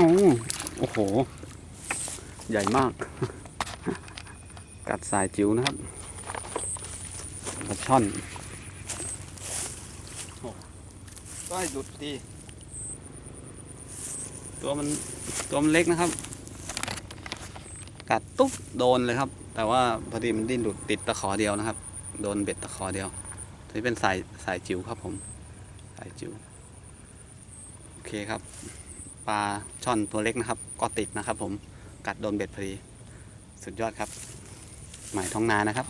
โอ้โอ้โห ใหญ่มาก กัดสายจิ๋วนะครับปลาช่อนโอ้ก็หยุดดี ตัวมันตัวมันเล็กนะครับ กัดตุ๊บโดนเลยครับ แต่ว่าพอดีมันดิ้นหลุดติดตะขอเดียวนะครับ โดนเบ็ดตะขอเดียวนี่เป็นสายสายจิ๋วครับผม สายจิ๋วโอเคครับ ปลาช่อนตัวเล็กนะครับก็ติดนะครับผมกัดโดนเบ็ดพอดี สุดยอดครับ หมายท้องนานะครับ